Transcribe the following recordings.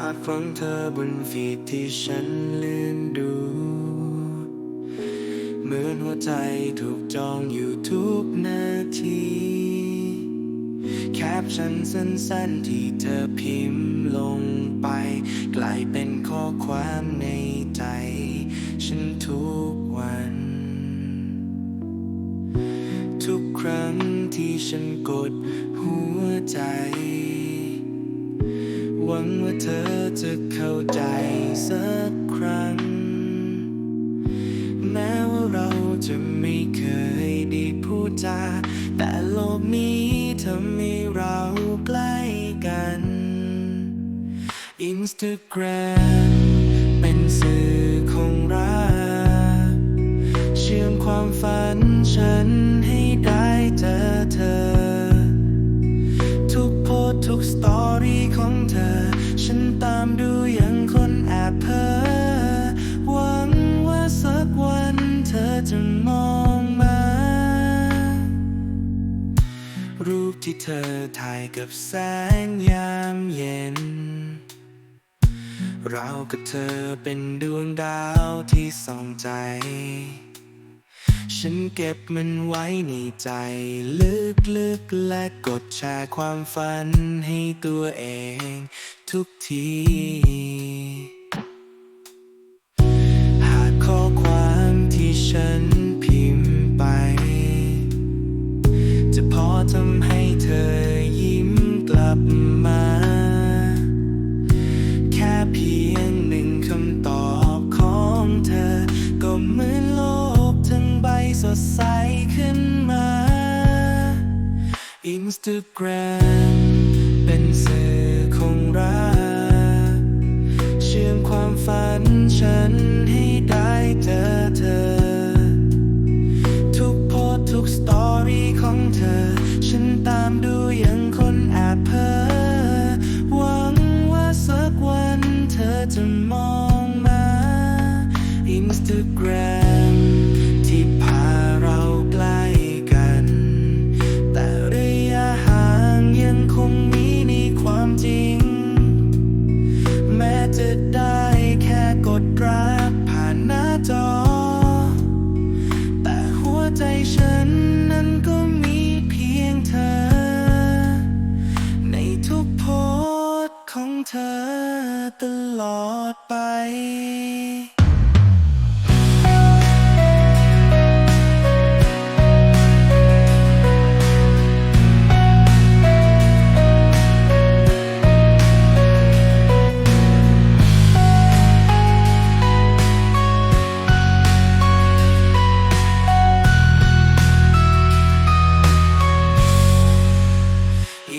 าพของเธอบนฟีดที่ฉันเลื่อนดู เหมือนหัวใจถูกจองอยู่ทุกนาที แคปชั่นสั้นๆที่เธอพิมพ์ลงไป กลายเป็นข้อความในใจ ฉันทุกวัน ทุกครั้งที่ฉันกดหัวใจ หวังว่าเธอจะเข้าใจสักครั้ง แม้ว่าเราจะไม่เคยได้พูดจา แต่โลกนี้ทำให้เราใกล้กัน Instagram เป็นสื่อของรัก เชื่อมความฝันฉันให้ได้เจอเธอ ที่เธอถ่ายกับแสงยามเย็น เรากับเธอเป็นดวงดาวที่ส่องใจ ฉันเก็บมันไว้ในใจลึกๆและกดแชร์ความฝันให้ตัวเองทุกที เพียงหนึ่งคำตอบของเธอ ก็เหมือนโลกทั้งใบสดใสขึ้นมา Instagram เป็นสื่อของรักเชื่อมความฝันฉันให้ได้เจอเธอ ทุกโพสทุกสตอรี่ของเธอ ฉันตามดูอย่างคน จะมองมา Instagram ที่พาเราใกล้กัน แต่ระยะห่างยังคงมีในความจริง แม้จะได้แค่กดรักผ่านหน้าจอ แต่หัวใจฉัน อตลอดไป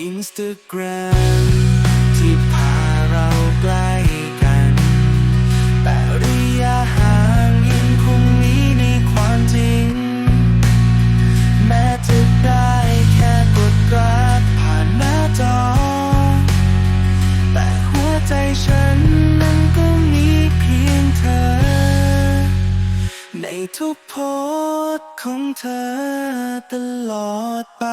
Instagram ใจฉันนั้นก็มีเพียงเธอ ในทุกโพสของเธอตลอดไป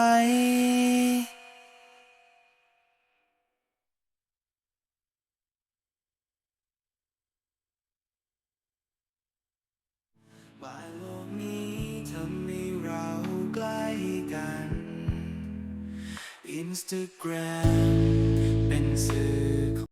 ว่าโลกนี้ทำให้เราใกล้กัน Instagram เป็นสื่อ